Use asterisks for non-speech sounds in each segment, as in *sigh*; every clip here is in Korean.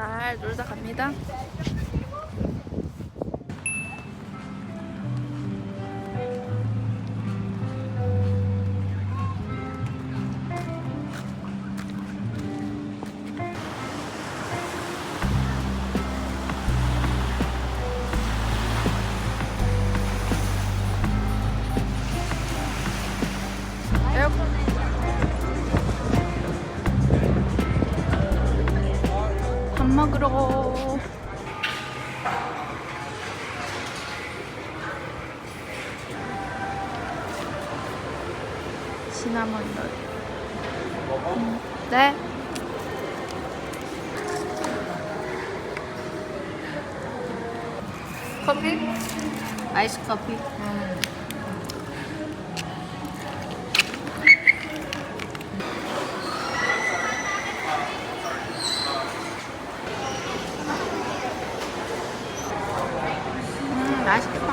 잘 놀다 갑니다. 음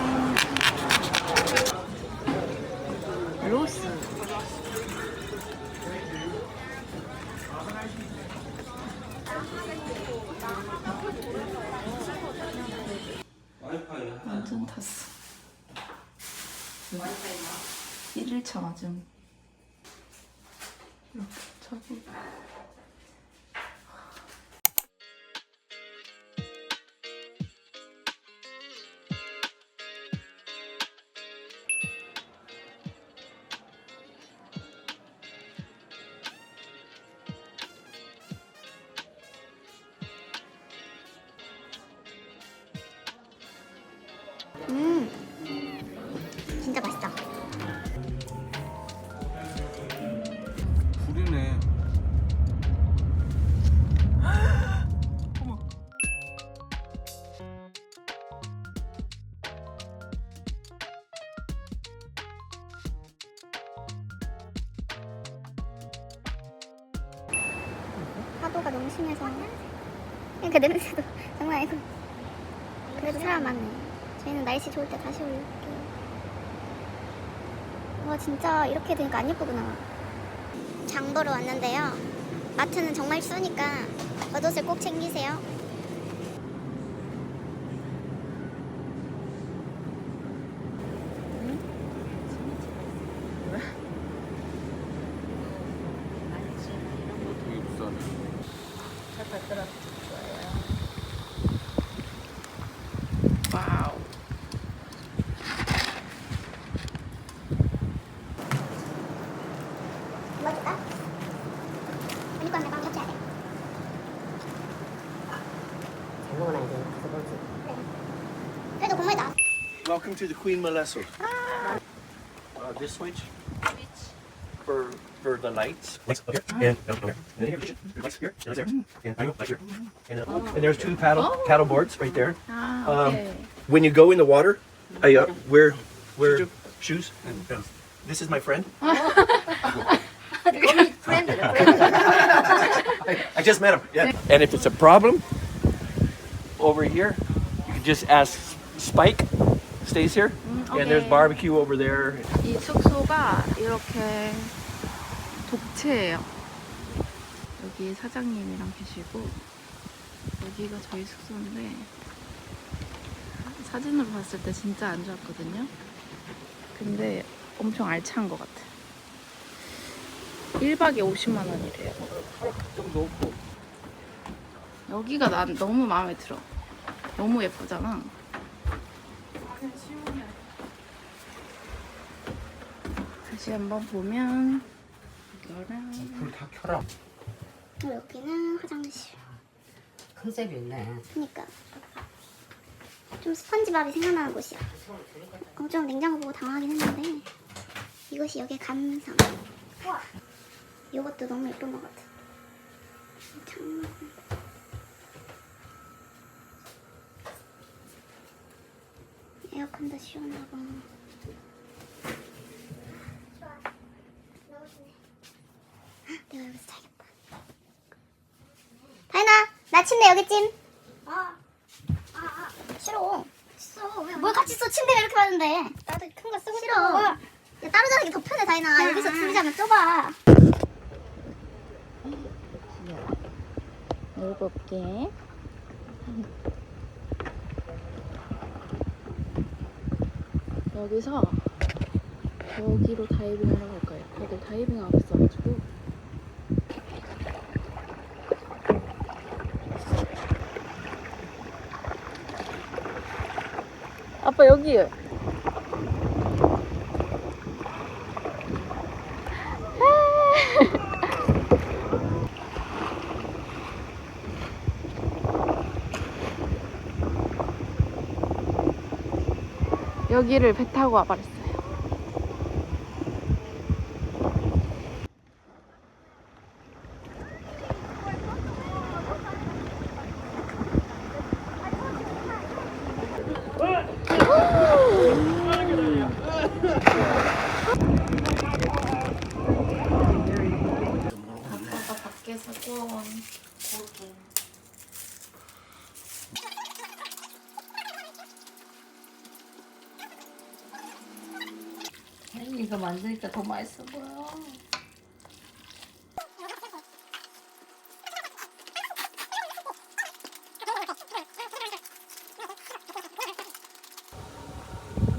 날씨 좋을 때 다시 올게요. 와 진짜 이렇게 되니까 안 예쁘구나. 장 보러 왔는데요. 마트는 정말 추우니까 겉옷을 꼭 챙기세요. 그래. 그래도 국물 나. Welcome to the Queen Melissa. Uh, this switch for for the lights. Lights up here, and down here. And then here, lights here, there's there, and I go light here. And, uh, and there's two paddle paddle boards right there. 아 Um, 오케이 When you go in the water, I uh, wear wear shoes. And This is my friend. 브랜드를 I just met him. Yeah. And if it's a problem over here, you can just ask Spike. Stays here. And there's okay. barbecue over there. 이 숙소가 이렇게 독채예요. 여기 사장님이랑 계시고 여기가 저희 숙소인데 사진으로 봤을 때 진짜 안 좋았거든요. 근데 엄청 알찬 것 같아. 1박에 50만 원이래요. 좀 높고. 여기가 난 너무 마음에 들어. 너무 예쁘잖아. 다시 한번 보면 이거랑 불다 켜라. 여기는 화장실. 컨셉이 있네. 그니까 좀 스펀지밥이 생각나는 곳이야. 어, 좀 냉장고 보고 당황하긴 했는데 이것이 여기의 감성. 이것도 너무 예쁜 것 같아. 장난. 에어컨도 시원하고. 헉, 내가 여기서 자겠다. 다현아, 나 침대 여기쯤. 아, 아, 아, 싫어. 있어. 뭘 같이 써? 침대가 이렇게 많은데. 나도 큰 거 쓰고 싫어. 야, 따로 자는 게 더 편해, 다현아. 여기서 둘이 자면 좁아. 먹어볼 여기서 여기로 다이빙을 하러 갈 거예요. 거기 다이빙 하고 있어가지고. 아빠 여기 여기를 배 타고 와버렸어요. 아빠가 밖에서 구워온 고기. 혜인이가 만드니까 더 맛있어 보여.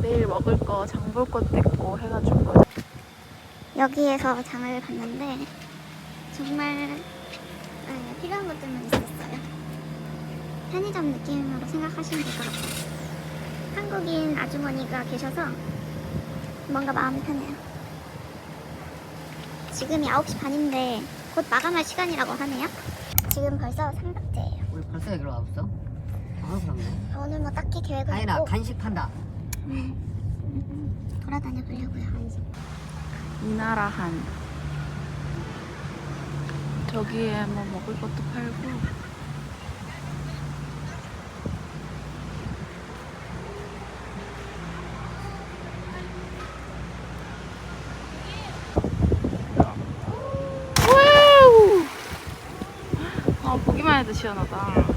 내일 먹을 거, 장 볼 것도 있고 해가지고 여기에서 장을 봤는데 정말 네, 필요한 것들만 있었어요. 편의점 느낌으로 생각하시면 될 것 같아요. 한국인 아주머니가 계셔서 뭔가 마음이 편해요. 지금이 9시 반인데 곧 마감할 시간이라고 하네요. 지금 벌써 3박째예요. 우리 벌써 여기로 왔어? 아 그럼요. 오늘 뭐 딱히 계획은 다인아 없고 간식 판다. 돌아다녀 보려고요. 이나라 한 저기에 뭐 먹을 것도 팔고 와우! 아 보기만 해도 시원하다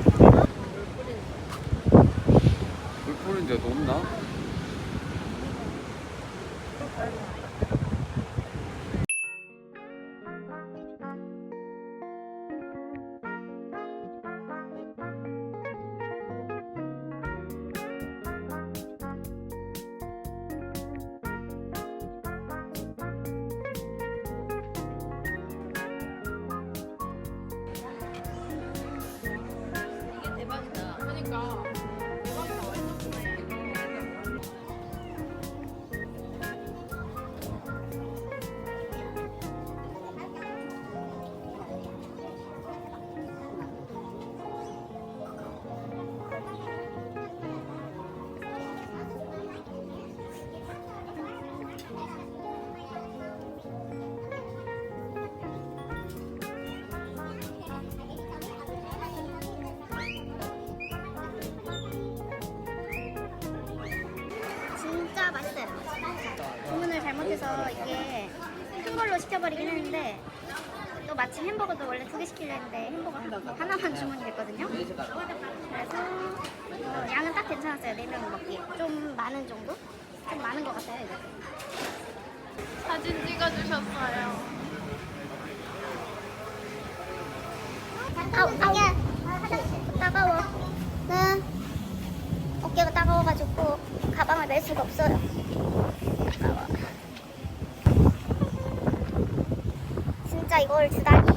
잘못해서 이게 큰 걸로 시켜버리긴 했는데 또 마침 햄버거도 원래 두 개 시키려 했는데 햄버거 하나만 주문이 됐거든요. 그래서 어, 양은 딱 괜찮았어요. 네 명 먹기. 좀 많은 정도? 좀 많은 것 같아요. 이거. 사진 찍어주셨어요 아우, 아우. 따가워. 네. 어깨가 따가워가지고 가방을 멜 수가 없어요. 따가워. 진짜 이걸 주다니.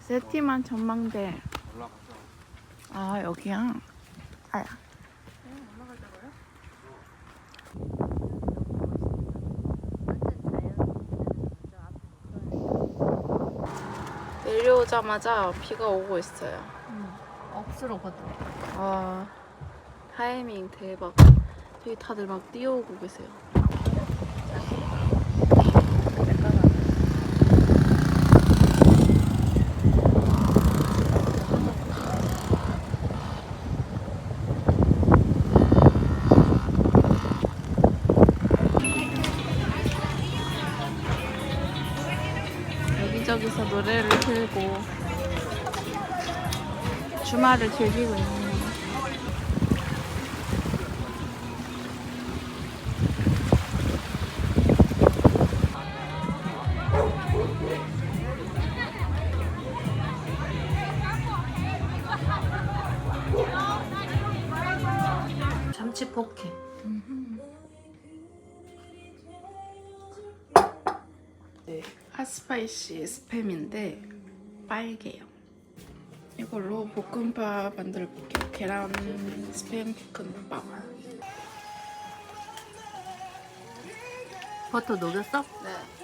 세티만 전망대. 아 여기야? 아야. 내려오자마자 비가 오고 있어요. 억수로 거든. 아 타이밍 대박. 저기 다들 막 뛰어오고 계세요 노래를 틀고 주말을 즐기고 있네 핫스파이시 스팸인데 빨개요. 이걸로 볶음밥 만들어 볼게요. 계란 스팸 볶음밥. 버터 녹였어? 네.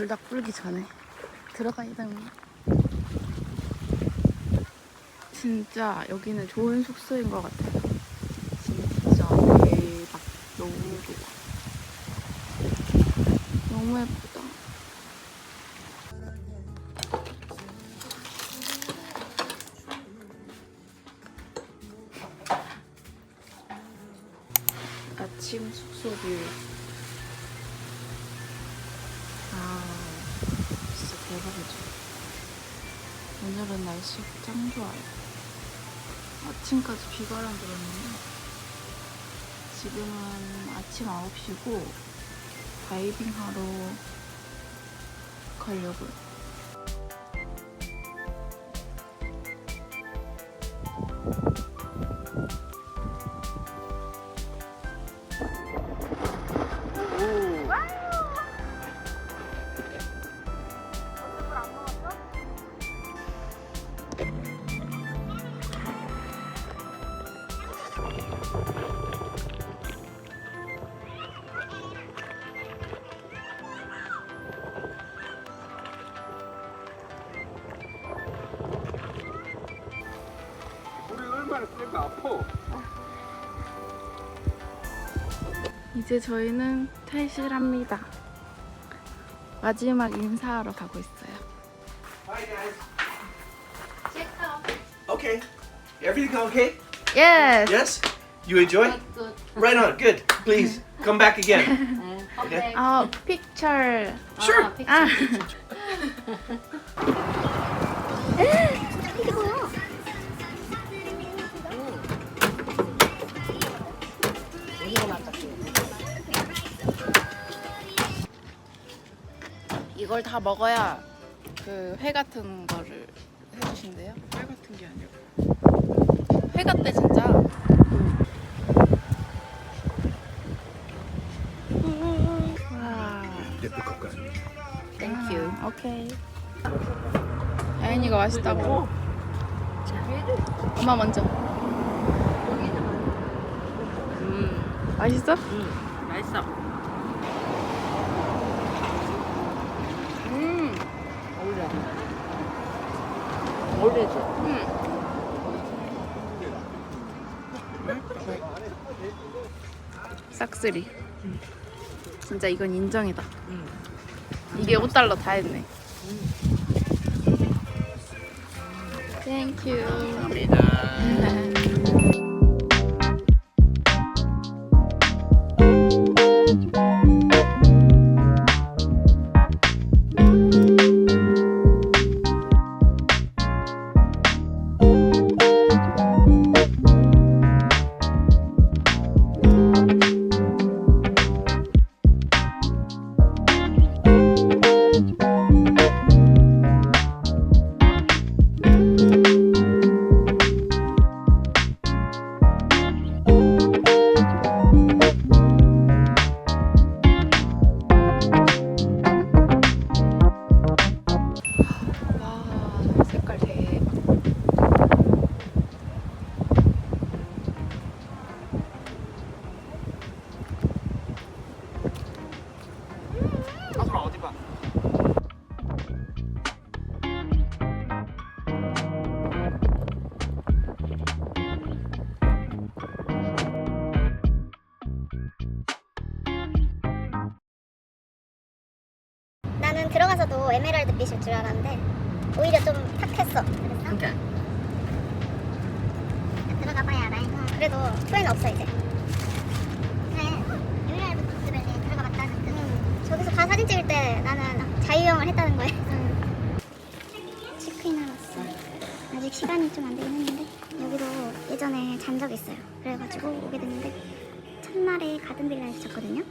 불닭 불기 전에 들어가야 됩니다. 진짜 여기는 좋은 숙소인 것 같아요. 날씨 짱 좋아요. 아침까지 비바람 불었는데 지금은 아침 9시고 다이빙 하러 가려고요. 세가 아파. 이제 저희는 퇴실합니다. 마지막 인사하러 가고 있어요. Hi guys. Okay. Everything okay? Yes. Yes? You enjoy? good. Right on. Good. Please come back again. 네. 아, picture. Sure. 아, 픽 이걸 다 먹어야 그 회 같은 거를 해주신대요. 회 같은 게 아니고. 회 같대 진짜. 와. 땡큐. 오케이. 아연이가 맛있다고. 엄마 먼저. 음, 맛있어? 맛있어. 음, 어울려. 어울리지? 음. 싹쓸이. 진짜 이건 인정이다. 이게 5달러 다 했네. 땡큐. 와, *laughs* 하면서도 에메랄드 빛일 줄 알았는데 오히려 좀 탁했어. 그래서 그러니까. 들어가 봐야 알아. 이거. 그래도 후회는 없어 이제. 그래. 유일한 복습에 들어가 봤다는 그. 저기서 다 사진 찍을 때 나는 자유형을 했다는 거야. 체크인 하러 왔어. 아직 시간이 좀 안 되긴 했는데 여기로 예전에 잔 적이 있어요. 그래가지고 오게 됐는데 첫날에 가든빌라에서 잤거든요.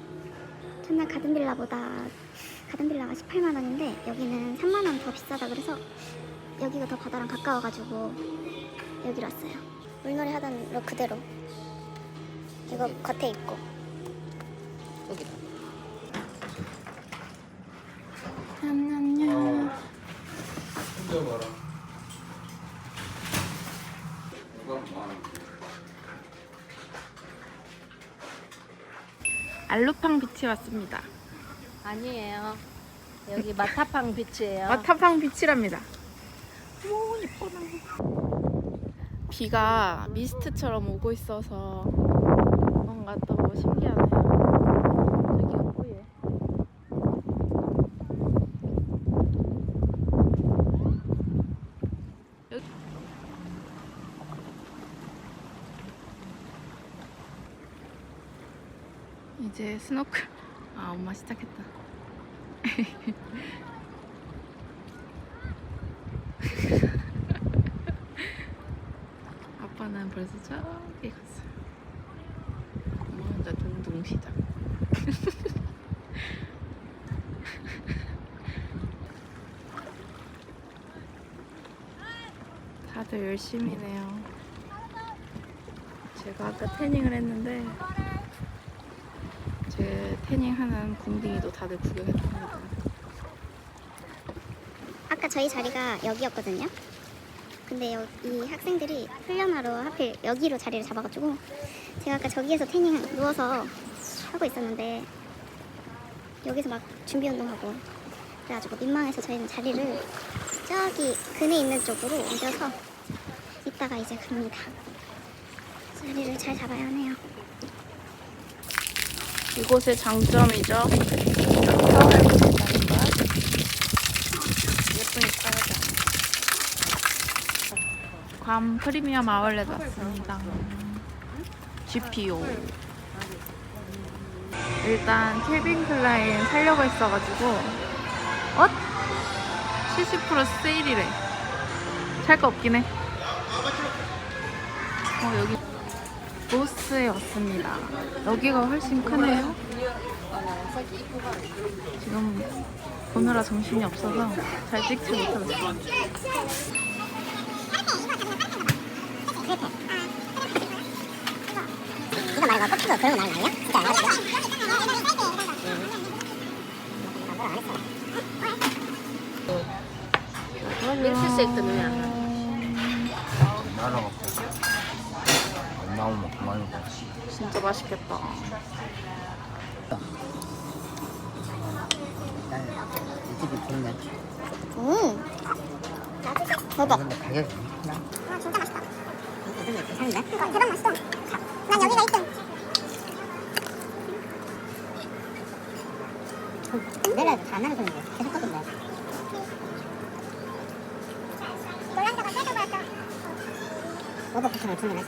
첫날 가든빌라보다 가든 빌라가 18만 원인데 여기는 3만 원 더 비싸다 그래서 여기가 더 바다랑 가까워가지고 여기로 왔어요. 물놀이 하던 룩 그대로 이거 겉에 입고 여기다. 안녕. 알루팡 비치 왔습니다. 아니에요. 여기 마타팡 비치예요. 마타팡 비치랍니다. 오 예뻐라. 비가 미스트처럼 오고 있어서 뭔가 또 신기하네요. 저기 안 보여. 여기- 이제 스노클 아 엄마 시작했다. *laughs* 아빠는 벌써 저기 갔어요. 엄마 혼자 둥둥 시작. *laughs* 다들 열심히네요. 제가 아까 태닝을 했는데 제 태닝하는 궁딩이도 다들 구경했답니다. 아까 저희 자리가 여기였거든요. 근데 여, 이 학생들이 훈련하러 하필 여기로 자리를 잡아가지고 제가 아까 저기에서 태닝 누워서 하고 있었는데 여기서 막 준비 운동하고 그래가지고 민망해서 저희는 자리를 저기 그네 있는 쪽으로 옮겨서 이따가 이제 갑니다. 자리를 잘 잡아야 하네요. 이곳의 장점이죠. 예쁘니까 하자. 괌 프리미엄 아울렛 왔습니다. GPO. 일단 켈빈 클라인 살려고 했어가지고 엇? 70% 세일이래. 살 거 없긴 해. 어 여기 로스에 왔습니다. 여기가 훨씬 크네요. 지금 보느라 정신이 없어서 잘 찍지 못하고 있어요. 이거 말고 커피도 그런 거 나는 거 아니야? 진짜 안 가지고. 밀크쉐이크 넣으면 안 나. 날아갖고 안 나오면 그만이고 진짜 맛있겠다. 이 집이 좋네. 음. 대박. 근데 가격이 아 진짜 맛있다. 괜찮은데? 이거 대박 맛있어. 난 여기가 1등. 내가 다건데 계속 하던데. 놀란다가 떼서 보였어.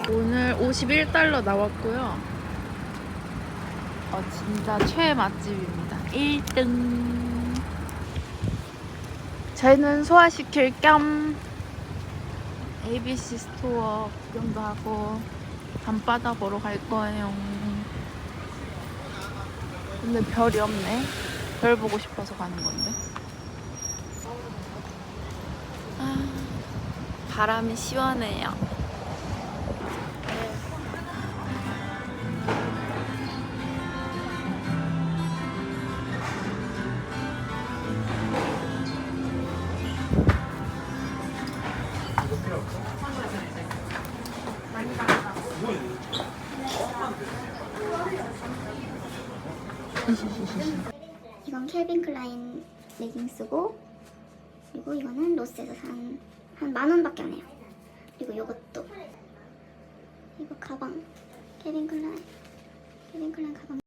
오늘 51달러 나왔고요. 어, 진짜 최애 맛집입니다. 1등. 저희는 소화시킬 겸 ABC 스토어 구경도 하고 밤바다 보러 갈 거예요. 근데 별이 없네. 별 보고 싶어서 가는 건데. 아, 바람이 시원해요. 레깅스고 그리고 이거는 로스에서 산 한 만 원밖에 안 해요. 그리고 이것도. 이거 가방. 켈빈 클라인. 켈빈 클라인 가방